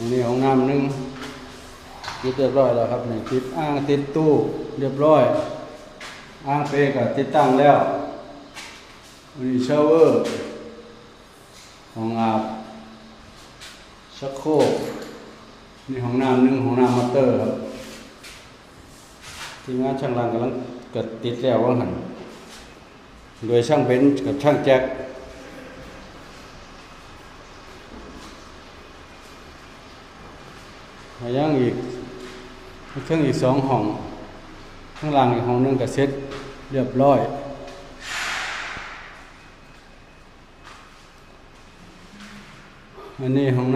รงนี้ห้องน้ำหนึ่งติดเรียบร้อยแล้วครับนี่ติดอ่างติดตู้เรียบร้อย อ่างเปรก็ติดตั้งแล้วมีชาวเวอร์ห้องอาบชักโครกนี่ห้องน้ำหนึ่งห้องน้ำมอเตอร์ครับทีมงานช่างรังกำลังเกิดติดแล้วว่าหันโดยช่างเบนกับช่างแจ็คมา ยังอีกเครื่องอีกสองห้อง ข้างล่างอีกห้องหนึงก็เสร็จเรียบร้อยอันนี้ห้องน้ำ